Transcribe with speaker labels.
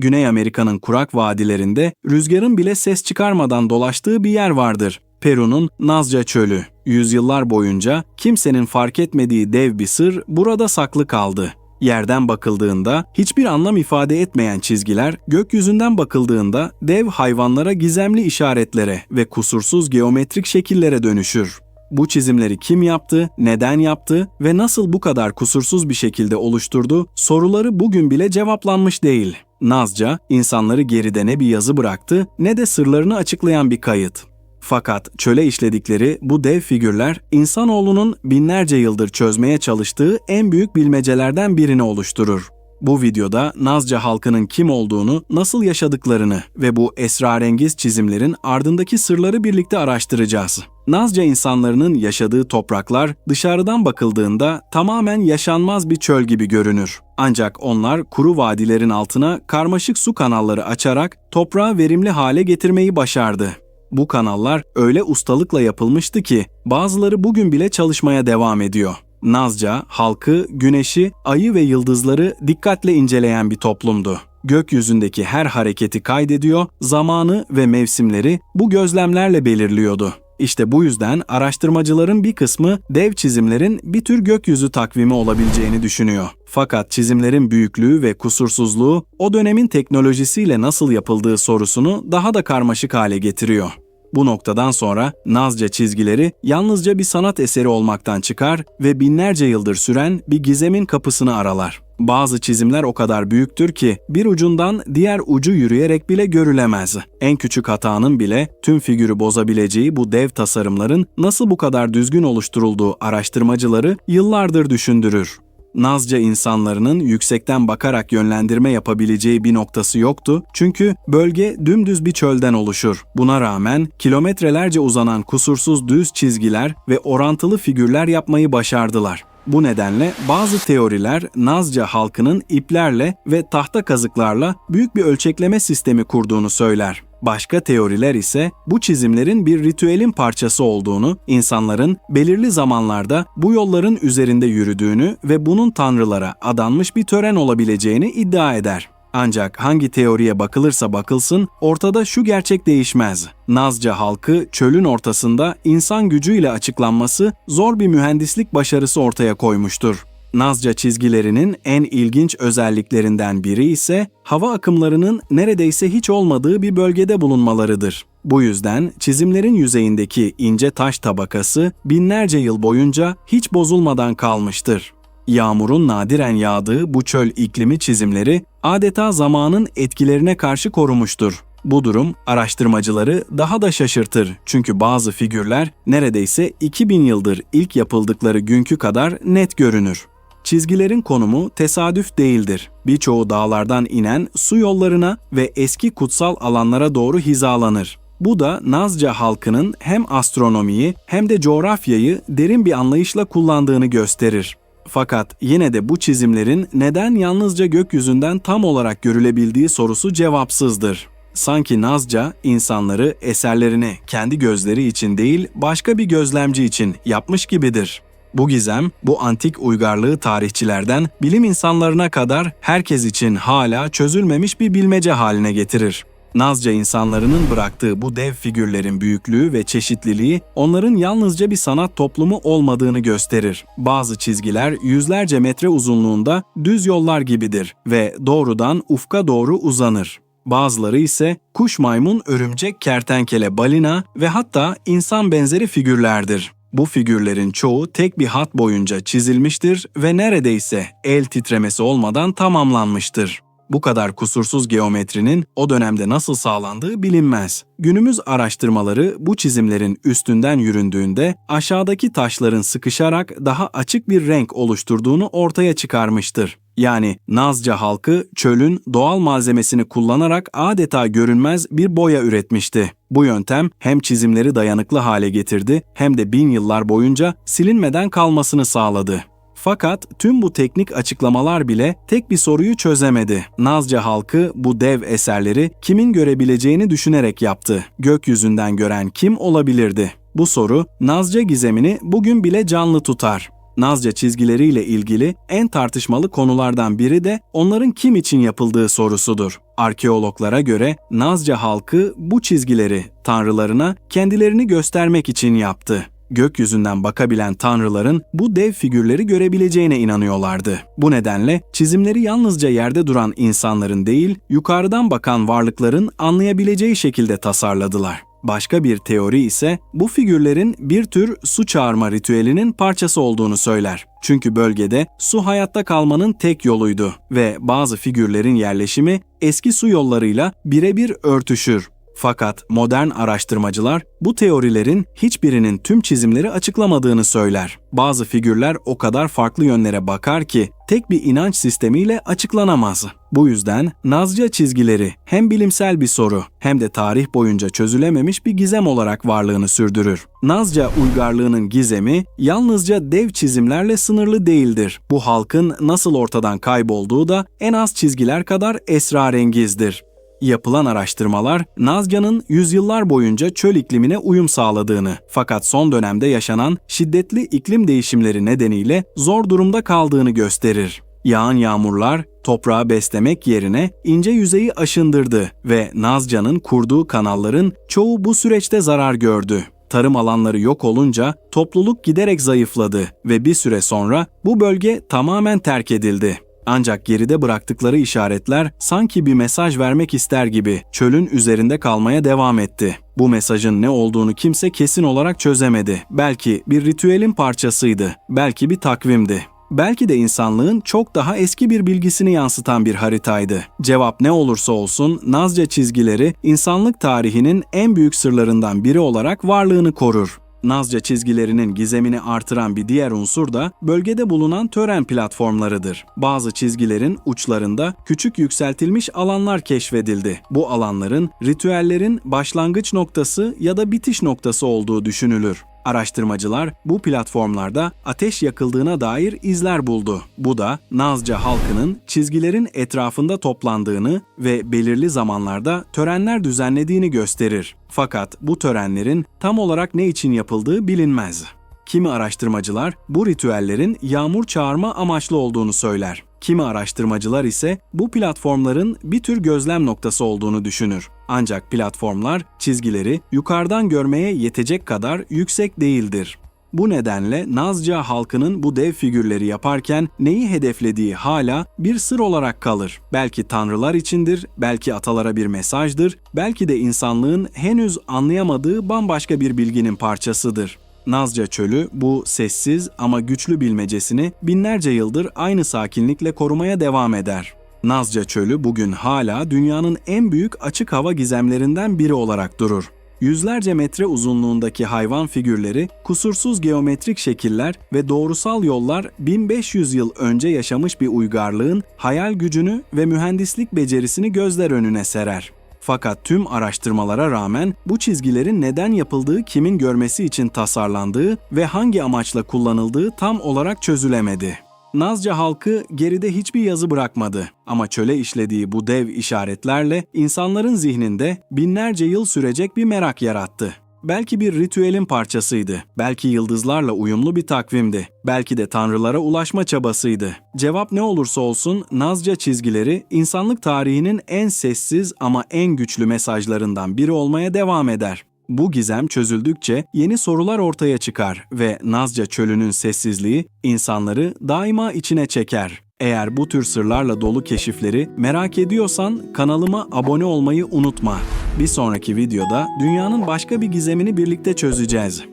Speaker 1: Güney Amerika'nın kurak vadilerinde rüzgarın bile ses çıkarmadan dolaştığı bir yer vardır. Peru'nun Nazca Çölü. Yüzyıllar boyunca kimsenin fark etmediği dev bir sır burada saklı kaldı. Yerden bakıldığında hiçbir anlam ifade etmeyen çizgiler, gökyüzünden bakıldığında dev hayvanlara gizemli işaretlere ve kusursuz geometrik şekillere dönüşür. Bu çizimleri kim yaptı, neden yaptı ve nasıl bu kadar kusursuz bir şekilde oluşturdu soruları bugün bile cevaplanmış değil. Nazca, insanları geride ne bir yazı bıraktı ne de sırlarını açıklayan bir kayıt. Fakat çöle işledikleri bu dev figürler insanoğlunun binlerce yıldır çözmeye çalıştığı en büyük bilmecelerden birini oluşturur. Bu videoda Nazca halkının kim olduğunu, nasıl yaşadıklarını ve bu esrarengiz çizimlerin ardındaki sırları birlikte araştıracağız. Nazca insanlarının yaşadığı topraklar dışarıdan bakıldığında tamamen yaşanmaz bir çöl gibi görünür. Ancak onlar kuru vadilerin altına karmaşık su kanalları açarak toprağı verimli hale getirmeyi başardı. Bu kanallar öyle ustalıkla yapılmıştı ki bazıları bugün bile çalışmaya devam ediyor. Nazca, halkı, güneşi, ayı ve yıldızları dikkatle inceleyen bir toplumdu. Gökyüzündeki her hareketi kaydediyor, zamanı ve mevsimleri bu gözlemlerle belirliyordu. İşte bu yüzden araştırmacıların bir kısmı dev çizimlerin bir tür gökyüzü takvimi olabileceğini düşünüyor. Fakat çizimlerin büyüklüğü ve kusursuzluğu o dönemin teknolojisiyle nasıl yapıldığı sorusunu daha da karmaşık hale getiriyor. Bu noktadan sonra Nazca çizgileri yalnızca bir sanat eseri olmaktan çıkar ve binlerce yıldır süren bir gizemin kapısını aralar. Bazı çizimler o kadar büyüktür ki bir ucundan diğer ucu yürüyerek bile görülemez. En küçük hatanın bile tüm figürü bozabileceği bu dev tasarımların nasıl bu kadar düzgün oluşturulduğu araştırmacıları yıllardır düşündürür. Nazca insanlarının yüksekten bakarak yönlendirme yapabileceği bir noktası yoktu çünkü bölge dümdüz bir çölden oluşur. Buna rağmen kilometrelerce uzanan kusursuz düz çizgiler ve orantılı figürler yapmayı başardılar. Bu nedenle bazı teoriler Nazca halkının iplerle ve tahta kazıklarla büyük bir ölçekleme sistemi kurduğunu söyler. Başka teoriler ise bu çizimlerin bir ritüelin parçası olduğunu, insanların belirli zamanlarda bu yolların üzerinde yürüdüğünü ve bunun tanrılara adanmış bir tören olabileceğini iddia eder. Ancak hangi teoriye bakılırsa bakılsın ortada şu gerçek değişmez. Nazca halkı çölün ortasında insan gücüyle açıklanması zor bir mühendislik başarısı ortaya koymuştur. Nazca çizgilerinin en ilginç özelliklerinden biri ise hava akımlarının neredeyse hiç olmadığı bir bölgede bulunmalarıdır. Bu yüzden çizimlerin yüzeyindeki ince taş tabakası binlerce yıl boyunca hiç bozulmadan kalmıştır. Yağmurun nadiren yağdığı bu çöl iklimi çizimleri adeta zamanın etkilerine karşı korumuştur. Bu durum araştırmacıları daha da şaşırtır çünkü bazı figürler neredeyse 2000 yıldır ilk yapıldıkları günkü kadar net görünür. Çizgilerin konumu tesadüf değildir. Birçoğu dağlardan inen su yollarına ve eski kutsal alanlara doğru hizalanır. Bu da Nazca halkının hem astronomiyi hem de coğrafyayı derin bir anlayışla kullandığını gösterir. Fakat yine de bu çizimlerin neden yalnızca gökyüzünden tam olarak görülebildiği sorusu cevapsızdır. Sanki Nazca insanları eserlerini kendi gözleri için değil başka bir gözlemci için yapmış gibidir. Bu gizem, bu antik uygarlığı tarihçilerden bilim insanlarına kadar herkes için hala çözülmemiş bir bilmece haline getirir. Nazca insanlarının bıraktığı bu dev figürlerin büyüklüğü ve çeşitliliği onların yalnızca bir sanat toplumu olmadığını gösterir. Bazı çizgiler yüzlerce metre uzunluğunda düz yollar gibidir ve doğrudan ufka doğru uzanır. Bazıları ise kuş maymun, örümcek, kertenkele, balina ve hatta insan benzeri figürlerdir. Bu figürlerin çoğu tek bir hat boyunca çizilmiştir ve neredeyse el titremesi olmadan tamamlanmıştır. Bu kadar kusursuz geometrinin o dönemde nasıl sağlandığı bilinmez. Günümüz araştırmaları bu çizimlerin üstünden yüründüğünde aşağıdaki taşların sıkışarak daha açık bir renk oluşturduğunu ortaya çıkarmıştır. Yani Nazca halkı çölün doğal malzemesini kullanarak adeta görünmez bir boya üretmişti. Bu yöntem hem çizimleri dayanıklı hale getirdi hem de bin yıllar boyunca silinmeden kalmasını sağladı. Fakat tüm bu teknik açıklamalar bile tek bir soruyu çözemedi. Nazca halkı bu dev eserleri kimin görebileceğini düşünerek yaptı. Gökyüzünden gören kim olabilirdi? Bu soru Nazca gizemini bugün bile canlı tutar. Nazca çizgileriyle ilgili en tartışmalı konulardan biri de onların kim için yapıldığı sorusudur. Arkeologlara göre Nazca halkı bu çizgileri tanrılarına kendilerini göstermek için yaptı. Gökyüzünden bakabilen tanrıların bu dev figürleri görebileceğine inanıyorlardı. Bu nedenle çizimleri yalnızca yerde duran insanların değil, yukarıdan bakan varlıkların anlayabileceği şekilde tasarladılar. Başka bir teori ise bu figürlerin bir tür su çağırma ritüelinin parçası olduğunu söyler. Çünkü bölgede su hayatta kalmanın tek yoluydu ve bazı figürlerin yerleşimi eski su yollarıyla birebir örtüşür. Fakat modern araştırmacılar bu teorilerin hiçbirinin tüm çizimleri açıklamadığını söyler. Bazı figürler o kadar farklı yönlere bakar ki tek bir inanç sistemiyle açıklanamaz. Bu yüzden Nazca çizgileri hem bilimsel bir soru hem de tarih boyunca çözülememiş bir gizem olarak varlığını sürdürür. Nazca uygarlığının gizemi yalnızca dev çizimlerle sınırlı değildir. Bu halkın nasıl ortadan kaybolduğu da en az çizgiler kadar esrarengizdir. Yapılan araştırmalar Nazca'nın yüzyıllar boyunca çöl iklimine uyum sağladığını fakat son dönemde yaşanan şiddetli iklim değişimleri nedeniyle zor durumda kaldığını gösterir. Yağan yağmurlar toprağı beslemek yerine ince yüzeyi aşındırdı ve Nazca'nın kurduğu kanalların çoğu bu süreçte zarar gördü. Tarım alanları yok olunca topluluk giderek zayıfladı ve bir süre sonra bu bölge tamamen terk edildi. Ancak geride bıraktıkları işaretler sanki bir mesaj vermek ister gibi çölün üzerinde kalmaya devam etti. Bu mesajın ne olduğunu kimse kesin olarak çözemedi. Belki bir ritüelin parçasıydı, belki bir takvimdi. Belki de insanlığın çok daha eski bir bilgisini yansıtan bir haritaydı. Cevap ne olursa olsun Nazca çizgileri insanlık tarihinin en büyük sırlarından biri olarak varlığını korur. Nazca çizgilerinin gizemini artıran bir diğer unsur da bölgede bulunan tören platformlarıdır. Bazı çizgilerin uçlarında küçük yükseltilmiş alanlar keşfedildi. Bu alanların ritüellerin başlangıç noktası ya da bitiş noktası olduğu düşünülür. Araştırmacılar bu platformlarda ateş yakıldığına dair izler buldu. Bu da Nazca halkının çizgilerin etrafında toplandığını ve belirli zamanlarda törenler düzenlediğini gösterir. Fakat bu törenlerin tam olarak ne için yapıldığı bilinmez. Kimi araştırmacılar bu ritüellerin yağmur çağırma amaçlı olduğunu söyler. Kimi araştırmacılar ise bu platformların bir tür gözlem noktası olduğunu düşünür. Ancak platformlar çizgileri yukarıdan görmeye yetecek kadar yüksek değildir. Bu nedenle Nazca halkının bu dev figürleri yaparken neyi hedeflediği hala bir sır olarak kalır. Belki tanrılar içindir, belki atalara bir mesajdır, belki de insanlığın henüz anlayamadığı bambaşka bir bilginin parçasıdır. Nazca Çölü bu sessiz ama güçlü bilmecesini binlerce yıldır aynı sakinlikle korumaya devam eder. Nazca Çölü bugün hala dünyanın en büyük açık hava gizemlerinden biri olarak durur. Yüzlerce metre uzunluğundaki hayvan figürleri, kusursuz geometrik şekiller ve doğrusal yollar 1500 yıl önce yaşamış bir uygarlığın hayal gücünü ve mühendislik becerisini gözler önüne serer. Fakat tüm araştırmalara rağmen bu çizgilerin neden yapıldığı, kimin görmesi için tasarlandığı ve hangi amaçla kullanıldığı tam olarak çözülemedi. Nazca halkı geride hiçbir yazı bırakmadı ama çöle işlediği bu dev işaretlerle insanların zihninde binlerce yıl sürecek bir merak yarattı. Belki bir ritüelin parçasıydı, belki yıldızlarla uyumlu bir takvimdi, belki de tanrılara ulaşma çabasıydı. Cevap ne olursa olsun Nazca çizgileri insanlık tarihinin en sessiz ama en güçlü mesajlarından biri olmaya devam eder. Bu gizem çözüldükçe yeni sorular ortaya çıkar ve Nazca çölünün sessizliği insanları daima içine çeker. Eğer bu tür sırlarla dolu keşifleri merak ediyorsan kanalıma abone olmayı unutma. Bir sonraki videoda dünyanın başka bir gizemini birlikte çözeceğiz.